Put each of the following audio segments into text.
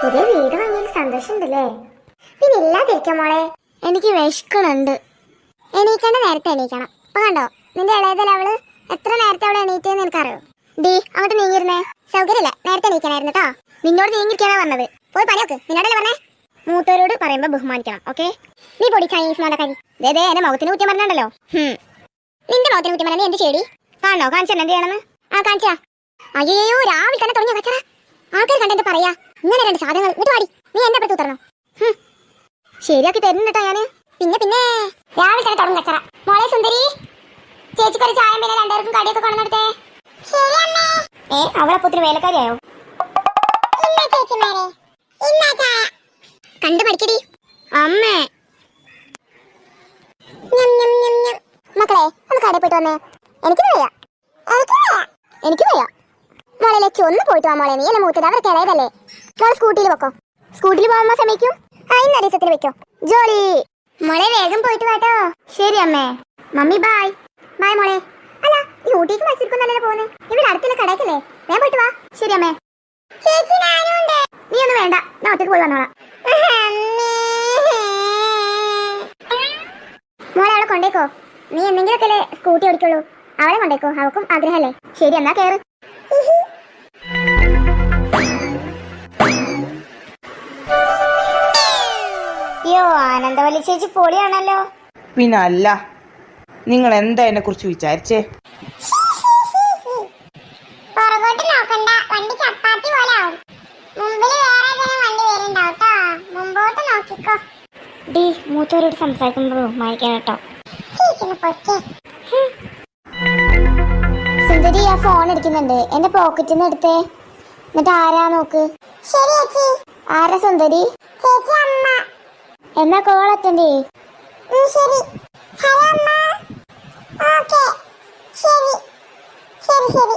പുതിയ വീട് വാങ്ങിയതിൽ സന്തോഷമുണ്ടല്ലേ? പിന്നെ ഇല്ലാതിരിക്കാം മോളെ എനിക്ക് വിശക്കണുണ്ട് എണീക്കേണ്ട നേരത്തെ എണീക്കണം. ഇപ്പൊ കണ്ടോ നിന്റെ ഇളയതല്ല അവൾ? എത്ര നേരത്തെ അവളെ എണീറ്റെന്ന് എനിക്കറിയോ? ഡി അങ്ങോട്ട് നീങ്ങിരുന്നേ സൗകര്യമില്ല നേരത്തെ എണീക്കണായിരുന്നു കേട്ടോ. നിന്നോട് നീങ്ങിരിക്കാനാ പറഞ്ഞത്. പോയി പണിയൊക്കെ നിന്നോടല്ലേ പറഞ്ഞേ? മൂത്തവരോട് പറയുമ്പോ ബഹുമാനിക്കണം ഓക്കെ? നീ പൊടി ചൈനീസ് മോണ്ടക്കാരി ദേ എന്റെ മുഖത്തിന് കുറ്റം പറഞ്ഞല്ലോ നിന്റെ മുഖത്തിന് കുറ്റം പറഞ്ഞാൽ എന്ത് ചെയ്യടി? കാണോ കാണിച്ചു എന്ത് ചെയ്യണമെന്ന്? ആ കാണിച്ചാ. അയ്യോ രാവിലെ തന്നെ തുടങ്ങിയ കച്ചറ? ആൾക്കാർ കണ്ടെന്ന് പറയാ? ഇങ്ങനെ രണ്ട് സാധനങ്ങൾ. ഇങ്ങോട്ട് വാടി. നീ എന്റെ അപ്പുറത്ത് ഉത്തരണം. ശരിയാക്കി തരുന്നുട്ടോ ഞാൻ? പിന്നെ പിന്നെ. രാവിലെ തന്നെ തുടങ്ങും കച്ചറ. മോളെ സുന്ദരി ചേച്ചിക്കൊരു ചായ പിന്നെ രണ്ടുപേർക്കും കടിയൊക്കെ കൊണ്ടുവന്നെടുത്തേ ഏ അവളെ അവളപ്പൊത്തിന് വേലക്കാരിയായോ? കണ്ടു പഠിക്കടി. അമ്മേ. മക്കളെ ഒന്ന് കടയിൽ പോയിട്ട് വന്നേ. എനിക്ക് വയ്യ. എനിക്ക് വയ്യ. എനിക്ക് വയ്യ മോളെ ലച്ചു ഒന്ന് പോയിട്ട് വാ മോളെ. നീ എന്നെ മൂത്തത് അവർക്ക് ഇളയതല്ലേ മോളെ സ്കൂട്ടിയിൽ വെക്കോ. സ്കൂട്ടിയിൽ പോകുമ്പോ സമയക്കും ആ അരീസത്തിൽ വെക്കോ. ജോലി മോളെ വേഗം പോയിട്ട് വാട്ടോ ശരി അമ്മേ. മമ്മി ബായ് ബായ് മോളെ. അല്ല ഈ ഊട്ടിക്ക് മത്സരിക്കുന്നല്ലേ പോകുന്നത് ഇവിടെ അടുത്തുള്ള കടയ്ക്കല്ലേ? വേ പോയിട്ട് വാ. ശരി അമ്മേ. ചേച്ചി ഞാനുണ്ട്. നീ ഒന്നും വേണ്ട. ഞാൻ ഒറ്റയ്ക്ക് പോയി വന്നോളാം. മോളെ അവളെ കൊണ്ടേക്കോ. നീ എന്തെങ്കിലുമൊക്കെ സ്കൂട്ടി ഓടിക്കുള്ളൂ. അവളെ കൊണ്ടേക്കോ. അവൾക്കും ആഗ്രഹമല്ലേ? ശരി എന്നാ കേറ്. ആനന്ദവല്ലി ചേച്ചി പൊളിയാണല്ലോ. പിന്നെ അല്ല നിങ്ങൾ എന്താ എന്നെ കുറിച്ച് വിചാരിച്ചേ? പുറകോട്ട് നോക്കണ്ട വണ്ടി ചപ്പാത്തി പോലെ ആവും. മുമ്പിൽ വേറെ ഏതെങ്കിലും വണ്ടി വരുന്നുണ്ടാവും ട്ടോ. മുമ്പോട്ട് നോക്കിക്കോ. ഡി സംസാരിക്കുമ്പോൾ കേട്ടോ സുന്ദരി ആ ഫോൺ എടുക്കുന്നുണ്ട്. എന്റെ പോക്കറ്റിൽ നിന്ന് എടുത്തേ. എന്നിട്ട് ആരാ നോക്ക്? ശരി ചേച്ചി. ആരാ സുന്ദരി? ചേച്ചി അമ്മ. എന്നാ കോൾ അറ്റൻഡ് ശരി. ഹലോ അമ്മ. ഓക്കേ. ശരി. ശരി ശരി.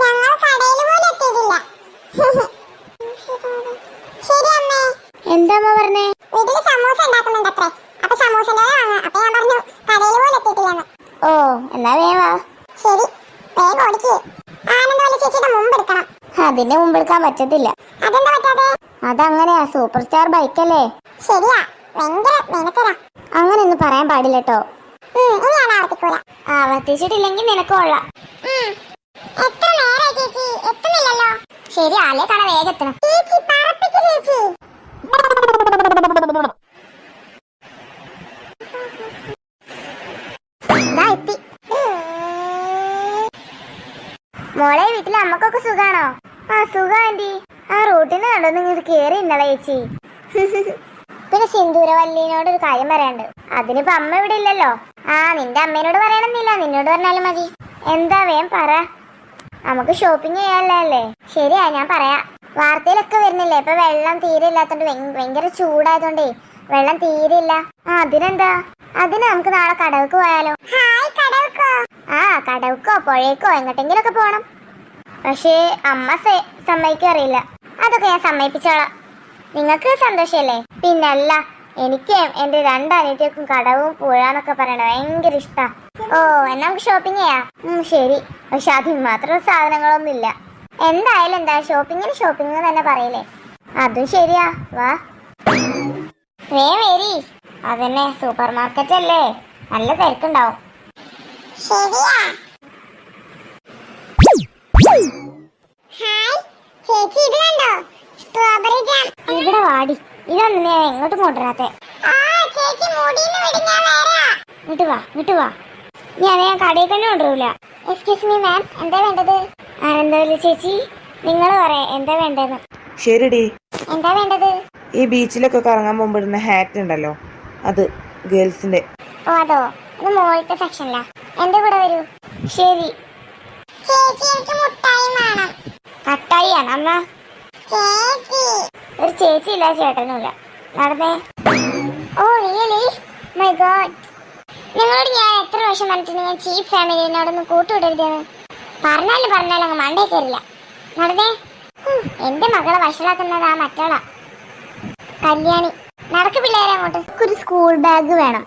ഞങ്ങൾ കടയിൽ പോലും എത്തിയിട്ടില്ല. ശരി അമ്മേ. എന്താ പറഞ്ഞേ? വീട്ടിൽ സമൂസ ഉണ്ടാക്കുന്നുണ്ട് അത്രേ അപ്പൊ സമൂസ വാങ്ങാം. അപ്പൊ ഞാൻ പറഞ്ഞു കടയിൽ പോലും എത്തിയിട്ടില്ലെന്ന്. ഓ എന്നാ വേവാ ശരി. വേഗം ഓടിക്ക്. ആനന്ദവല്ലി ചേച്ചിയുടെ മുമ്പ് എടുക്കണം. അതിന്റെ മുമ്പ് എടുക്കാൻ പറ്റത്തില്ല. അതെന്താ പറ്റാതെ അതങ്ങനെയാ സൂപ്പർ സ്റ്റാർ ബൈക്കല്ലേ ശരിയാ. ഭയങ്കര മെനക്കരാ അങ്ങനെ ഒന്നും പറയാൻ പാടില്ല കേട്ടോ ഇനി ഞാൻ ആവർത്തിക്കൂല. ആവർത്തിച്ചിട്ടില്ലെങ്കിൽ നിനക്ക് കൊള്ളാം. എത്ര നേരായി ചേച്ചി? എത്തുന്നില്ലല്ലോ. ശരി ആലേ വേഗം എത്തണം. ചേച്ചി പറപ്പിക്ക് ചേച്ചി. മോളെ വീട്ടിൽ അമ്മക്കൊക്കെ സുഖാണോ? ആ സുഖാണ്ടി ആന്റി. ആ റൂട്ടിന് കണ്ടോ നിങ്ങൾ കേറി ഇന്നലെ ചേച്ചി. പിന്നെ സിന്ദൂരവല്ലിനോട് ഒരു കാര്യം പറയാണ്ട് അതിനിപ്പോ അമ്മ ഇവിടെ ഇല്ലല്ലോ. ആ നിന്റെ അമ്മേനോട് പറയണമെന്നില്ല നിന്നോട് പറഞ്ഞാലും മതി. എന്താ വേം പറ. നമുക്ക് ഷോപ്പിംഗ് ചെയ്യാനല്ലേ ശരിയാ ഞാൻ പറയാ. വാർത്തയിലൊക്കെ വരുന്നില്ലേ? ഇപ്പൊ വെള്ളം തീരെ ഇല്ലാത്തോണ്ട് ഭയങ്ക- ഭയങ്കര ചൂടായതുകൊണ്ടേ വെള്ളം തീരെ ഇല്ല. ആ അതിനെന്താ? അതിന് നമുക്ക് നാളെ കടവുക്ക് പോയാലോ? ആ കടവക്കോ പുഴയ്ക്കോ എങ്ങോട്ടെങ്കിലും ഒക്കെ പോണം. പക്ഷേ അമ്മ സമ്മതിക്കും അറിയില്ല അതൊക്കെ ഞാൻ സമ്മതിപ്പിച്ചോളാം. നിങ്ങൾക്ക് സന്തോഷമല്ലേ പിന്നല്ല എനിക്ക് എന്റെ രണ്ട് അനിയത്തിക്കും കടവും പുഴന്നൊക്കെ പറയണ ഭയങ്കര ഇഷ്ടാ. ഓ എന്നാ നമുക്ക് ഷോപ്പിംഗ് ചെയ്യാം. ശരി. പക്ഷെ അതിന് മാത്രം സാധനങ്ങളൊന്നും ഇല്ല എന്തായാലും എന്താ ഷോപ്പിങ്ങിന് ഷോപ്പിംഗ് തന്നെ പറയില്ലേ? അതും ശരിയാ. വാ. വേ വേരി അതന്നെ സൂപ്പർ മാർക്കറ്റ് അല്ലേ? നല്ല തിരക്കുണ്ടാവും. ശരിയാ. ഹായ്. ചേച്ചി ഇത് കണ്ടോ? സ്ട്രോബെറി ജാം ഇവിടെ വാടി. ഇതൊന്നും ഞാൻ എങ്ങോട്ടും കൊണ്ടുവരാത്തെ. ഇങ്ങോട്ട് വാ ഇങ്ങോട്ട് വാ. ഞാൻ ഞാൻ കടയിൽ തന്നെ കൊണ്ടുവരില്ല എക്സ്ക്യൂസ് മീ മാം എന്താ വേണ്ടത്? ആനന്ദവല്ലി ചേച്ചി? നിങ്ങൾ പറയാ എന്താ വേണ്ടതെന്ന് ശരിടി. എന്താ വേണ്ടത്? ഈ ബീച്ചിലൊക്കെ കറങ്ങാൻ പോകുമ്പോൾ ഇടുന്ന ഹാറ്റ് ഉണ്ടല്ലോ. അത് ഗേൾസിന്റെ. ഓ അതോ? ഇത് മുകളിലത്തെ സെക്ഷനിലാ. എന്റെ കൂടെ വരൂ. ശരി. ചേച്ചി എനിക്ക് മുട്ടായി വേണം. കട്ടായി ആണ്. അമ്മ. ഒരു ചേച്ചി ഇല്ല ചേട്ടനുമില്ല. നടന്നേ. Oh really? മൈ ഗോഡ് നിങ്ങളോട് ഞാൻ എത്ര വർഷം പറഞ്ഞിട്ടുണ്ട്? ഞാൻ ചീഫ് ഫാമിലിനോടൊന്ന് കൂട്ടുവിടരുതെന്ന്. പറഞ്ഞാലും പറഞ്ഞാലും അങ്ങ് മണ്ടേ കയറില്ല. നടന്നേ. എന്റെ മകളെ വഷളാക്കുന്നത് ആ മറ്റാളാ കല്യാണി. നടക്ക് പിള്ളേരെ അങ്ങോട്ട്. ഒരു സ്കൂൾ ബാഗ് വേണം.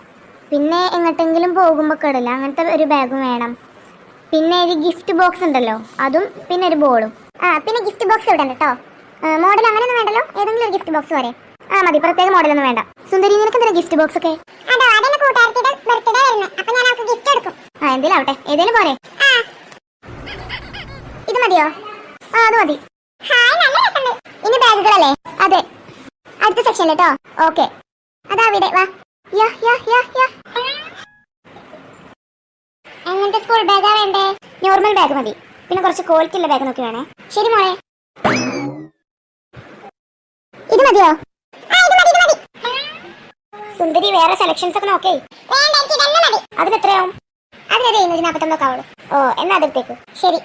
പിന്നെ എങ്ങോട്ടെങ്കിലും പോകുമ്പോൾ കിടില്ല. അങ്ങനത്തെ ഒരു ബാഗും വേണം. പിന്നെ ഒരു ഗിഫ്റ്റ് ബോക്സ് ഉണ്ടല്ലോ. അതും പിന്നെ ഒരു ബോളും. ആ പിന്നെ ഗിഫ്റ്റ് ബോക്സ് ഇവിടെ കേട്ടോ. മോഡൽ അങ്ങനെയൊന്നും വേണ്ടല്ലോ? ഏതെങ്കിലും ഒരു ഗിഫ്റ്റ് ബോക്സ് വരെ. ആ മതി. പ്രത്യേക മോഡലൊന്നും വേണ്ട. സുന്ദരി നിനക്ക് എന്തിനാ ഗിഫ്റ്റ് ബോക്സ് ഒക്കെ? അതോ അതെന്റെ കൂട്ടുകാർത്തിയുടെ ബർത്ത്ഡേ വരുന്നു. അപ്പോൾ ഞാൻ അവൾക്ക് ഗിഫ്റ്റ് എടുക്കും. ആ എന്തേലും ആവട്ടെ. ഏതേലും പോരെ. ഇത് മതിയോ? ആ അത് മതി. ഹായ് നല്ല രസമുണ്ട്. ഇനി ബാഗുകളല്ലേ? അതെ. അടുത്ത സെക്ഷൻ കേട്ടോ ഓക്കെ. അതാ അവിടെ. വാ. യാ യാ യാ യാ. എങ്ങനത്തെ സ്കൂൾ ബാഗാ വേണ്ടേ? നോർമൽ ബാഗ് മതി. പിന്നെ കുറച്ച് ക്വാളിറ്റി ഉള്ള ബാഗ് നോക്കി വേണേ. ശരി മോളെ. മതിയോ? ആ ഇത് മതി ഇത് മതി. സുന്ദരി വേറെ സെലക്ഷൻസ് ഒക്കെ നോക്കേ. അതിന് എത്രയാവും അതിനൊരു എഴുന്നൂറ്റി നാൽപ്പത്തൊമ്പതൊക്കെ ആവുള്ളൂ. ഓ എന്നാ അതിർത്തേക്ക് ശരി.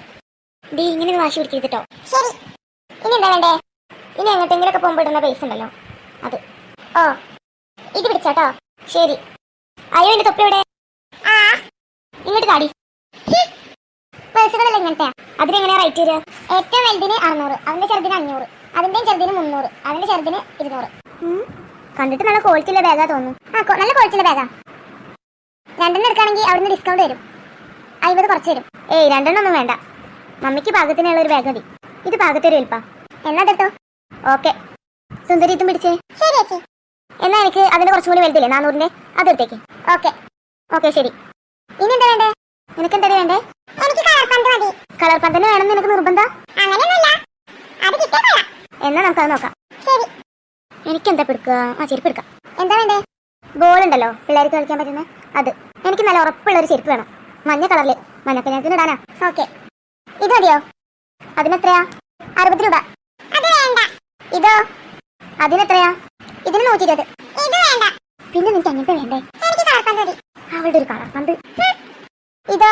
ഡി ഇങ്ങനെ വാശി പിടിക്കരുത് ശരി. ഇനി എന്താ വേണ്ടേ? ഇനി എങ്ങോട്ടെങ്കിലും ഒക്കെ പോകുമ്പോൾ ഇടുന്ന പൈസ ഉണ്ടല്ലോ. അത്. ഓ ഇത് പിടിച്ചാട്ടോ. ശരി. അയ്യോ എന്റെ തൊപ്പി എവിടെ? ആ. ഇങ്ങോട്ട് കാടി പേഴ്സുകളല്ല ഇങ്ങനത്തെ അതിനെങ്ങനെയാ റേറ്റ് വരിക? ഏറ്റവും വലുതിന് അറുന്നൂറ് അതിന്റെ ചെറുതിന് അഞ്ഞൂറ്. അതിന്റെയും ചെറുതിന് മുന്നൂറ് അതിന്റെ ചെറുതിന് ഇരുന്നൂറ്. കണ്ടിട്ട് നല്ല ക്വാളിറ്റി ഉള്ള ബാഗാ തോന്നുന്നു. ആ നല്ല ക്വാളിറ്റി ഉള്ള ബാഗാ രണ്ടെണ്ണം എടുക്കുകയാണെങ്കിൽ അവിടുന്ന് ഡിസ്കൗണ്ട് വരും. അമ്പത് കുറച്ച് തരും ഏയ് രണ്ടെണ്ണം ഒന്നും വേണ്ട. മമ്മിക്ക് പാകത്തിനുള്ള ഒരു ബാഗ് മതി. ഇത് പാകത്തൊരു വലുപ്പാ എന്നാ തട്ടോ. ഓക്കെ സുന്ദരി ഇതും പിടിച്ചേ. ശരി ചേച്ചി എന്നാ എനിക്ക് അതിന് കുറച്ചും കൂടി വലുതില്ലേ? നാനൂറിന്റെ അതെടുത്തേക്ക് ഓക്കെ ഓക്കെ ശരി. ഇനി എന്താ വേണ്ടേ? നിനക്ക് എന്താ വേണ്ടേ? എനിക്ക് കളർ പന്ത് മതി. കളർ പന്തന്നെ വേണം നിനക്ക് നിർബന്ധം? അങ്ങനെയൊന്നുമില്ല. അത് കിട്ടിയാ എന്നാ നമുക്കത് നോക്കാം. ശരി. എനിക്ക് എന്താ എടുക്കുക ആ ചെരുപ്പ് എടുക്കാം. എന്താ വേണ്ടേ? ബോൾ ഉണ്ടല്ലോ. പിള്ളേർക്ക് കളിക്കാൻ പറ്റുന്ന അത്. എനിക്ക് നല്ല ഉറപ്പുള്ള ഒരു ചെരുപ്പ് വേണം. മഞ്ഞ കളറിൽ. മഞ്ഞക്കല്യാണത്തിന് ഇടാനാ. ഓക്കെ. ഇത് മതിയോ? അതിനെത്രയാ? അറുപത് രൂപ. ഇതോ? അതിനെത്രയാ? ഇതിന് നൂറ്റി ഇരുപത് പിന്നെ നിനക്ക് അങ്ങനത്തെ വേണ്ടേ? അവളുടെ ഒരു കളർ പന്ത് ഇതോ?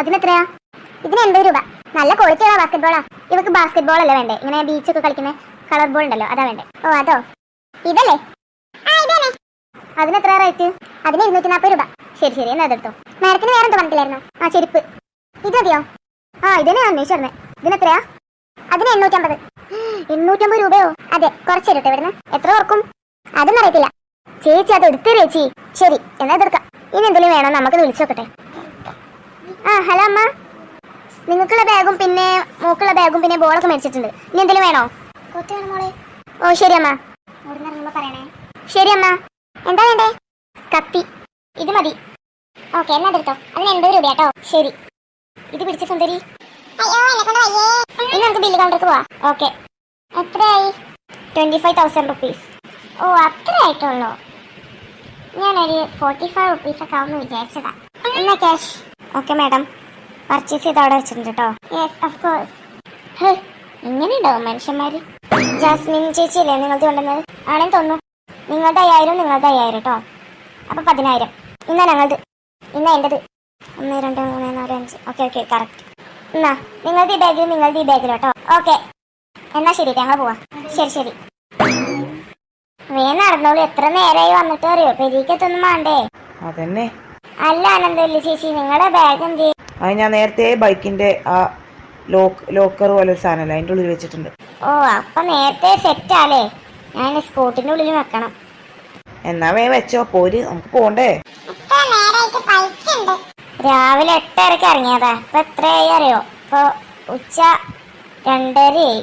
അതിനെത്രയാ? ഇതിന് എൺപത് രൂപ. നല്ല ക്വാളിറ്റി ബാസ്കറ്റ്ബോളാ ബാസ്കറ്റ് ബോളാ ഇവക്ക് ബാസ്കറ്റ് ബോൾ അല്ലേ വേണ്ടേ? ഇങ്ങനെ ബീച്ചൊക്കെ കളിക്കുന്ന കളർ ബോൾ ഉണ്ടല്ലോ അതാ വേണ്ടേ. ഓ അതോ? ഇതല്ലേ? ഇതന്നെ അതിനെത്ര റേറ്റ് അതിന് ഇരുന്നൂറ്റി നാൽപ്പത് രൂപ. ശരി ശരി എന്നാ അതെടുത്തോ മാഡത്തിന് വേറെ എന്താ പറഞ്ഞില്ലായിരുന്നു ആ ചെരുപ്പ്. ഇത് മതിയോ? ആ ഇതിനെ അന്വേഷിച്ചിരുന്നേ ഇതിനെത്രയാ അതിന് എണ്ണൂറ്റമ്പത് എണ്ണൂറ്റമ്പത് രൂപയോ? അതെ കുറച്ച് തരട്ടെ ഇവിടുന്ന്. എത്ര ഓർക്കും? അതൊന്നും അറിയത്തില്ല. ചേച്ചി അത് എടുത്ത് ചേച്ചി. ശരി എന്നാ എതിർക്കാം ഇനി എന്തെങ്കിലും വേണം? നമുക്ക് വിളിച്ചു നോക്കട്ടെ. ആ ഹലോ അമ്മ. നിങ്ങൾക്കുള്ള ബാഗും പിന്നെ മൂക്കുള്ള ബാഗും പിന്നെ ബോളൊക്കെ മേടിച്ചിട്ടുണ്ട്. ഇനി എന്തെങ്കിലും വേണോ? വേണം മോളെ. ഓ ശരി അമ്മ. ഇവിടുന്ന് പറയണേ. ശരി അമ്മ. എന്താ വേണ്ടേ? കത്തി ഇത് മതി. ഓക്കെ എന്നാ എടുത്തോ. അതിന് എൺപത് രൂപ കേട്ടോ. ശരി. ഇത് പിടിച്ച സുന്ദരി. ഇനി നമുക്ക് ബില്ല് കൗണ്ടർക്ക് പോവാ. ഓക്കെ. എത്രയായി? ട്വന്റി ഫൈവ് തൗസൻഡ് റുപ്പീസ് ഓ അത്ര ആയിട്ടുള്ളൂ? ഞാനൊരു ഫോർട്ടി ഫൈവ് റുപ്പീസ് ഒക്കെ ആവുമെന്ന് വിചാരിച്ചതാ. എന്നാ ക്യാഷ് ഓക്കെ മാഡം പർച്ചേസ് ചെയ്ത് അവിടെ വെച്ചിട്ടുണ്ട് കേട്ടോ യെസ് ഓഫ് കോഴ്സ് ഇങ്ങനെ ഉണ്ടാവും മനുഷ്യന്മാര്? ജാസ്മിൻ ചേച്ചിയല്ലേ നിങ്ങൾക്ക് കൊണ്ടുവന്നത്? ആണെന്ന് തോന്നുന്നു. നിങ്ങളുടെ അയ്യായിരം നിങ്ങളുടെ അയ്യായിരം കേട്ടോ അപ്പൊ പതിനായിരം. ഇന്നാ ഞങ്ങളത്. ഇന്നാ എന്റെത് ഒന്ന് രണ്ട് മൂന്ന് നാല് അഞ്ച്. ഓക്കെ ഓക്കെ കറക്റ്റ് എന്നാ നിങ്ങളുടെ ഈ ബാഗിൽ നിങ്ങളുടെ ഈ ബാഗിൽ കേട്ടോ ഓക്കെ എന്നാ ശരി ഞങ്ങൾ പോവാം. ശരി ശരി. വേ നടന്നോളൂ. എത്ര നേരമായി വന്നിട്ട് അറിയോ? പെരീക്കത്തൊന്നും വേണ്ടേ അതന്നെ. അല്ല ആനന്ദല്ലേ ചേച്ചി നിങ്ങളുടെ ബാഗ് എന്ത്? അത് ഞാൻ നേരത്തെ ബൈക്കിന്റെ ആ ലോക്ക് ലോക്കർ പോലെ ഒരു സാധനമല്ല അതിന്റെ ഉള്ളിൽ വെച്ചിട്ടുണ്ട്. ഓ അപ്പൊ നേരത്തെ സെറ്റ് ആലേ. ഞാൻ സ്കൂട്ടിന്റെ ഉള്ളിൽ വെക്കണം. എന്നാ വേ വെച്ചോ പോര് നമുക്ക് പോണ്ടേ? രാവിലെ എട്ടരക്ക് ഇറങ്ങിയതാ. ഇപ്പൊ എത്രയായി അറിയോ? ഇപ്പൊ ഉച്ച രണ്ടരയായി.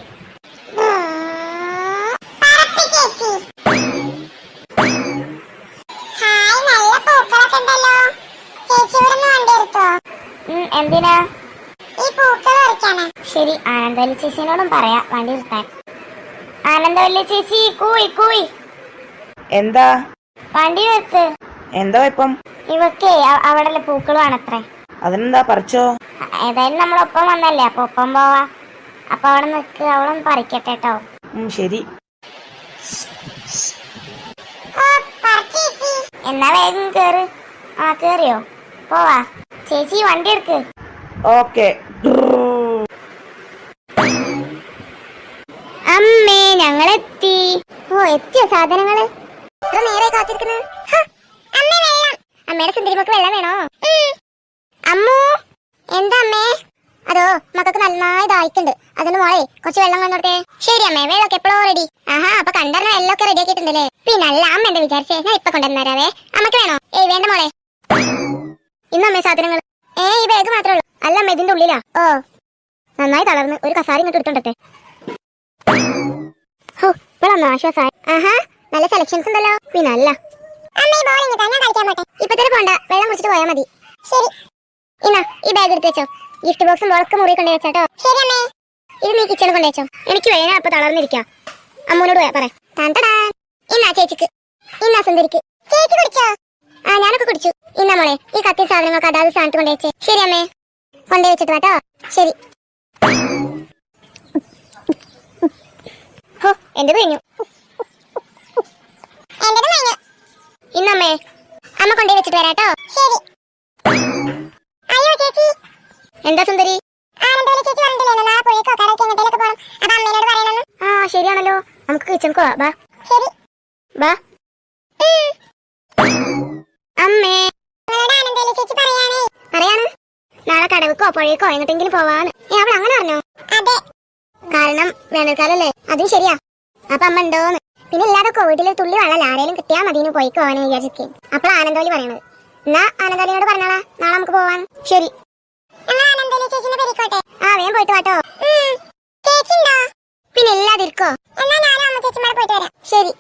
ഹായ് നല്ല പൂക്കളൊക്കെ ഉണ്ടല്ലോ. ചേച്ചി ഇവിടെ വണ്ടി എടുത്തോ? എന്തിനാ? ഈ പൂക്കൾ പറിക്കാനാ. ശരി ആനന്ദവല്ലി ചേച്ചിനോടും പറയാ വണ്ടി നിർത്താൻ. ആനന്ദവല്ലി ചേച്ചി കൂയി കൂയി എന്താ? വണ്ടി നിർത്ത്. എന്താ ഇപ്പം? ഇവക്കേ അവിടെ അവിടെയുള്ള പൂക്കളുമാണത്രേ അതിനെന്താ പറിച്ചോ? ഏതായാലും നമ്മളൊപ്പം വന്നല്ലേ അപ്പൊ ഒപ്പം പോവാ. അപ്പൊ അവിടെ നിക്ക് അവളൊന്ന് പറിക്കട്ടെ കേട്ടോ ശരി. ഓ പറിച്ചേച്ചി എന്നാ വേഗം കേറ്. ആ കേറിയോ? പോവാ. ചേച്ചി വണ്ടി എടുക്ക്. ഓക്കെ. അമ്മേ ഞങ്ങളെത്തി. ഓ എത്തിയോ സാധനങ്ങൾ? എത്ര നേരായി കാത്തിരിക്കുന്നത് അമ്മേ വെള്ളം. അമ്മയുടെ സുന്ദരിമക്ക് വെള്ളം വേണോ? അമ്മു എന്താ അമ്മേ? അതോ മക്കൾക്ക് നന്നായി ദാഹിക്കുണ്ട്. അതിന് മോളെ കുറച്ച് വെള്ളം കൊണ്ടോട്ടെ ശരി അമ്മേ വെള്ളമൊക്കെ എപ്പോഴോ റെഡി ആഹാ അപ്പൊ കണ്ടറിഞ്ഞ വെള്ളമൊക്കെ റെഡി ആക്കിയിട്ടുണ്ടല്ലേ. പിന്നെ അല്ല അമ്മ എന്താ വിചാരിച്ചേ? ഞാൻ ഇപ്പൊ കൊണ്ടുവന്നേരാവേ അമ്മയ്ക്ക് വേണോ? ഏയ് വേണ്ട മോളെ. ഇന്ന് അമ്മേ സാധനങ്ങൾ. ഏ ഈ ബാഗ് മാത്രമേ ഉള്ളൂ. അല്ല അമ്മ ഇതിന്റെ ഉള്ളിലാ. ഓ. നന്നായി തളർന്ന്. ഒരു കസാര ഇങ്ങോട്ട് എടുത്തോണ്ടട്ടെ. ഹോ ആഹാ നല്ല സെലക്ഷൻസ് ഉണ്ടല്ലോ. പോണ്ട. പോയാ മതി. ശരി. ഇന്നാ ഈ ബാഗ് എടുത്ത് വെച്ചോ. ഗിഫ്റ്റ് ബോക്സും ബോളൊക്കെ മുറി കൊണ്ടു വെച്ചാട്ടോ ശരി അമ്മേ. ഇത് നീ കിച്ചണിൽ കൊണ്ടു വെച്ചോ. എനിക്ക് വേണം അപ്പൊ തളർന്നിരിക്കാം. അമ്മൂനോട് പോയാ പറ. ഇന്നാ ചേച്ചിക്ക്. ഇന്നാ സുന്ദരിക്ക്. ചേച്ചി കുടിച്ചോ? ആ ഞാനൊക്കെ കുടിച്ചു. ഇന്ന മോളെ ഈ കത്തി സാധനങ്ങൾക്ക് അതാത് സ്ഥാനത്ത് കൊണ്ടുവച്ചേ ശരി അമ്മേ. കൊണ്ടേ വെച്ചിട്ട് വാട്ടോ ശരി. ഹോ കഴിഞ്ഞു എന്റേത് കഴിഞ്ഞു ഇന്നമ്മേ അമ്മ കൊണ്ടേ വെച്ചിട്ട് വരാട്ടോ ശരി. അയ്യോ ചേച്ചി. എന്താ സുന്ദരി? ആ ശരിയാണല്ലോ. നമുക്ക് കിച്ചണിക്കോ ബാ അമ്മേ നിങ്ങളോട് ആനന്ദോലി ചേച്ചി പറയാനേ പറയാണ് നാളെ കടവിക്കോ പുഴയ്ക്കോ എങ്ങോട്ടെങ്കിലും പോവാന്ന്. അവൾ അങ്ങനെ പറഞ്ഞു? അതെ. കാരണം വേനൽക്കാലല്ലേ അതും ശരിയാ. അപ്പൊ അമ്മ ഉണ്ടോന്ന് പിന്നെ ഇല്ലാതെ കോവിഡിൽ തുള്ളി വെള്ളം ആരെയും കിട്ടിയാ മതി പോയി വിചാരിച്ചു അപ്പൊ ആനന്ദോലി പറയണത്. എന്നാ ആനന്ദോലിനോട് പറഞ്ഞാളാ നാളെ നമുക്ക് പോവാൻ ശരി. ആ വേഗം പോയിട്ട് വാട്ടോ. പിന്നെ ഇല്ലാതിരിക്കോ. ശരി.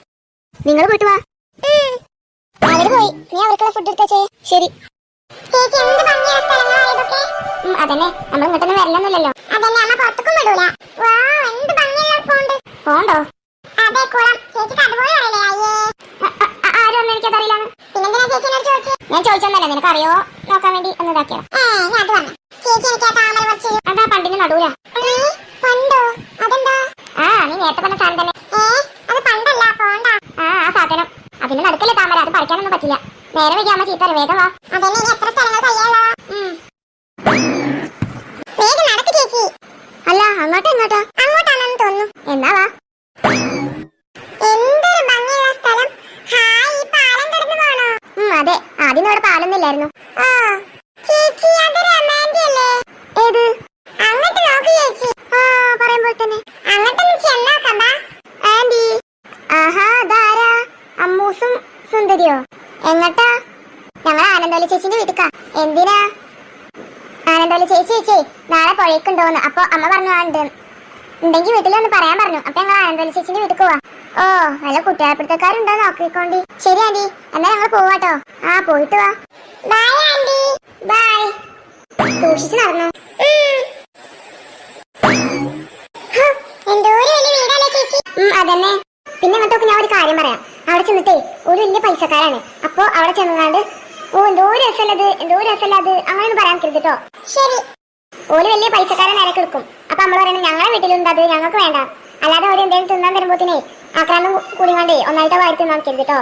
നിങ്ങൾ പോയിട്ട് വാ. അവർ പോയി. നീ അവർക്കുള്ള ഫുഡ് എടുത്തേ ശരി. അതന്നെ നമ്മൾ ഇങ്ങോട്ടൊന്നും വരില്ലെന്നല്ലോ അതന്നെ അമ്മ പുറത്തേക്കും വിടൂല. വാ എന്ത് ഭംഗിയുള്ള പോണ്ട് പോണ്ടോ അതെ കുളം ചേച്ചിക്ക് അതുപോലെ അറിയില്ലേ അയ്യേ? ആരും ഒന്നും എനിക്കതറിയില്ലാന്ന് പിന്നെന്തിനാ ചേച്ചിനോട് ചോദിച്ചു? ഞാൻ ചോദിച്ചൊന്നല്ല നിനക്ക് അറിയോ നോക്കാൻ വേണ്ടി ഒന്ന് ഇതാക്കിയതാ ഏ ഞാൻ അത് പറഞ്ഞു. ചേച്ചി എനിക്ക് ആ താമര കുറച്ച് അതാ പണ്ടിന് നടുവിലാ പണ്ടോ? അതെന്താ? ആ നീ നേരത്തെ പറഞ്ഞ സാധനം തന്നെ. ഏ അത് പണ്ടല്ല പോണ്ട ആ ആ സാധനം. അതിന്റെ നടുക്കല്ലേ താമര അത് പറിക്കാനൊന്നും പറ്റില്ല. നേരെ വയ്ക്കാൻ അമ്മ ചീത്തറ വേഗം വാ. അതന്നെ പാലൊന്നുമില്ലായിരുന്നു ആ ചേച്ചി അത് റൊമാന്റി അല്ലേ? ഏത്? അങ്ങോട്ട് നോക്ക് ചേച്ചി. ആ പറയുമ്പോൾ തന്നെ. അങ്ങോട്ടൊന്ന് ചെന്നോക്കാം ബാ. ആഹാ അതാരാ അമ്മൂസും സുന്ദരിയോ? എങ്ങട്ടാ? ഞങ്ങൾ ആനന്ദോലി ചേച്ചിന്റെ വീട്ടിക്കാ. എന്തിനാ? ആനന്ദോലി ചേച്ചി ചേച്ചി നാളെ പുഴയ്ക്കുണ്ടോന്ന് അപ്പൊ അമ്മ പറഞ്ഞു ഉണ്ടെങ്കിൽ വീട്ടിലൊന്ന് പറയാൻ പറഞ്ഞു. അപ്പൊ ഞങ്ങൾ ആനന്ദോലി ചേച്ചിന്റെ വീട്ടിൽ പോവാ. ഓ നല്ല കുട്ടിയാപ്പിടുത്തക്കാരുണ്ടോ നോക്കിക്കോണ്ടി. ശരി ആന്റി. എന്നാ ഞങ്ങൾ പോവാട്ടോ ആ പോയിട്ട് വാ. By anti. ബൈ സൂക്ഷിച്ച് നടന്നു. അതന്നെ. പിന്നെ അങ്ങോട്ടൊക്കെ ഞാൻ ഒരു കാര്യം പറയാം. അവിടെ ചെന്നിട്ടേ ഒരു വലിയ പൈസക്കാരാണ്. അപ്പൊ അവിടെ ചെന്നാണ്ട് ഓ എന്തോ രസമല്ലത് എന്തോ രസമല്ലത് അങ്ങനെയൊന്നും പറയാൻ കേട്ടോ ശരി. ഓൽ വലിയ പൈസക്കാരൻ നേരെ എടുക്കും അപ്പൊ നമ്മൾ പറയണം ഞങ്ങളെ വീട്ടിലുണ്ട് അത് ഞങ്ങൾക്ക് വേണ്ട. അല്ലാതെ അവർ എന്തെങ്കിലും തിന്നാൻ തരുമ്പോത്തിനെ കൂടി കൂടിങ്ങാണ്ടേ ഒന്നായിട്ട് വാരി തിന്നാൻ കേട്ടോ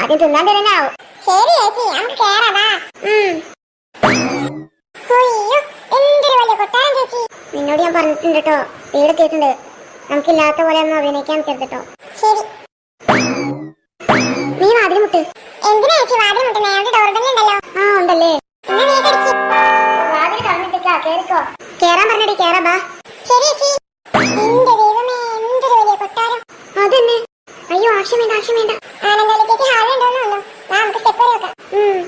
ആദ്യം തിന്നാൻ തരുന്നാവും ശരി ചേച്ചി നമുക്ക് നിന്നോട് ഞാൻ പറഞ്ഞിട്ടുണ്ട് കേട്ടോ വീടെത്തിയിട്ടുണ്ട് നമുക്കില്ലാത്ത പോലെ ഒന്ന് അഭിനയിക്കാൻ കേട്ടോ ശരി. നീ വാതിൽ മുട്ട്. എന്തിനാ ചേച്ചി വാതിൽ മുട്ടുന്നേ? അവിടെ ഡോർ ഉണ്ടല്ലോ. ആ ഉണ്ടല്ലേ. കേറിക്കോ. കേറാൻ പറഞ്ഞടി കേറാ ബാ ശരി ചേച്ചി. എന്റെ ദൈവമേ എന്തൊരു വലിയ കൊട്ടാരം. അതന്നെ. അയ്യോ ആവശ്യം വേണ്ട ആവശ്യം വേണ്ട. ആനന്ദാലി ചേച്ചി ഹാളിൽ ഉണ്ടോന്ന് നമുക്ക് സ്റ്റെപ്പ് വരെ വെക്കാം ഉം.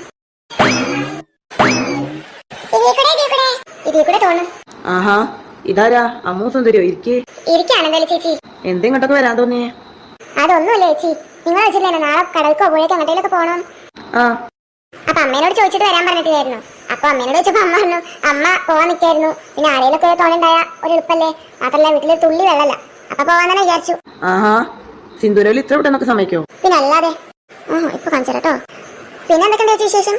ഇതിൽ കൂടെ ഇതിൽ കൂടെ. ഇതിൽ കൂടെ തോന്നു. ആഹാ ഇതാരാ? അമ്മു സുന്ദരിയോ ഇരിക്കേ. ഇരിക്കാണെന്തല്ലേ ചേച്ചി. വരാൻ തോന്നിയേ? അതൊന്നുമില്ല ചേച്ചി. നിങ്ങൾ വെച്ചില്ലേ നാളെ കടൽക്കോ പുഴയ്ക്കോ അങ്ങോട്ടേലൊക്കെ പോകണം ആ. അപ്പൊ അമ്മേനോട് ചോദിച്ചിട്ട് വരാൻ പറഞ്ഞിട്ടായിരുന്നു അപ്പൊ അമ്മേനോട് ചോദിച്ചപ്പോ അമ്മ പറഞ്ഞു അമ്മ പോവാൻ നിൽക്കായിരുന്നു പിന്നെ ആരെയിലൊക്കെ തോന്നുണ്ടായ ഒരു എളുപ്പല്ലേ മാത്രല്ല വീട്ടിൽ തുള്ളി വെള്ളല്ല. അപ്പൊ പോവാൻ തന്നെ വിചാരിച്ചു. ആഹാ സിന്ദൂരയിൽ ഇത്ര പെട്ടെന്നൊക്കെ സമയക്കോ പിന്നെ അല്ലാതെ. ആ ഇപ്പൊ കാണിച്ചു കേട്ടോ പിന്നെ ചേച്ചി വിശേഷം?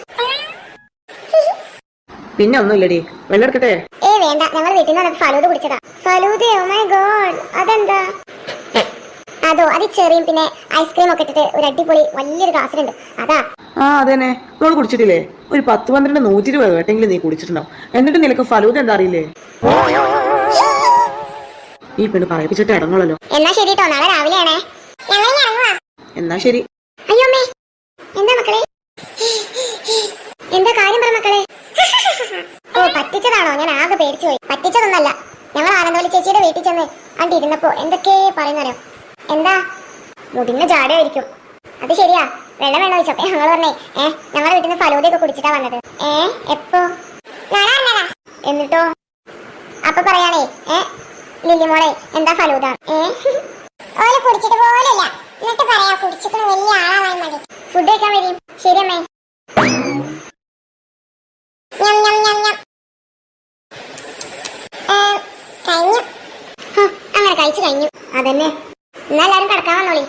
പിന്നെ ഒന്നുമില്ലടി. വെള്ളം എടുക്കട്ടെ? ഏ വേണ്ട. ഞങ്ങൾ വീട്ടിൽ നിന്ന് ഫലൂത് കുടിച്ചതാ. ഫലൂദ ഓ മൈ ഗോഡ് അതെന്താ? അതോ അത് ചെറിയും പിന്നെ ഐസ്ക്രീം ഒക്കെ ഇട്ടിട്ട് ഒരു അടിപൊളി വലിയൊരു ഗ്ലാസ്സിലുണ്ട് അതാ. ആ അതന്നെ. നമ്മൾ കുടിച്ചിട്ടില്ലേ? ഒരു പത്ത് പന്ത്രണ്ട് നൂറ്റി ഇരുപത് വട്ടെങ്കിലും നീ കുടിച്ചിട്ടുണ്ടാവും. എന്നിട്ട് നിനക്ക് ഫലൂദ എന്താ അറിയില്ലേ? ഈ പെണ്ണ് പറയിപ്പിച്ചിട്ട് ഇടങ്ങളല്ലോ എന്നാ ശരി കേട്ടോ നാളെ രാവിലെ ആണേ ഞങ്ങൾ ഇനി എന്നാ ശരി. അയ്യോ അമ്മേ. എന്താ മക്കളെ? എന്താ കാര്യം പറ മക്കളെ? ഓ പറ്റിച്ചതാണോ? ഞാൻ ആകെ പേടിച്ചു പോയി. പറ്റിച്ചതൊന്നല്ല. ഞങ്ങൾ ആനന്ദവലി ചേച്ചിയുടെ വീട്ടിൽ ചെന്ന് അണ്ടി ഇരുന്നപ്പോ എന്തൊക്കെ പറയുന്നറിയോ? എന്താ? മുടിഞ്ഞ ജാടയായിരിക്കും. അത് ശരിയാ. വെള്ളം വേണോ ചോദിച്ചപ്പോ ഞങ്ങൾ പറഞ്ഞേ ഏ ഞങ്ങളുടെ വീട്ടിൽ നിന്ന് ഫലൂദയൊക്കെ കുടിച്ചിട്ടാ വന്നത്. ഏ എപ്പോ? എന്നിട്ടോ? അപ്പൊ പറയാണേ ഏ ലില്ലി മോളെ എന്താ ഫലൂദ? ഏ? ഓൽ കുടിച്ചിട്ട് പോലില്ല എന്നിട്ട് പറയാ കുടിച്ചിട്ട് വലിയ ആളാവാൻ മതി. ഫുഡ് കഴിക്കാൻ വരും. ശരിയമ്മേ ഞം ഞം ഞം ഞം. കഴിഞ്ഞു. അങ്ങനെ കഴിച്ചു കഴിഞ്ഞു. അതന്നെ. എന്നാ എല്ലാരും കിടക്കാൻ വന്നോളി.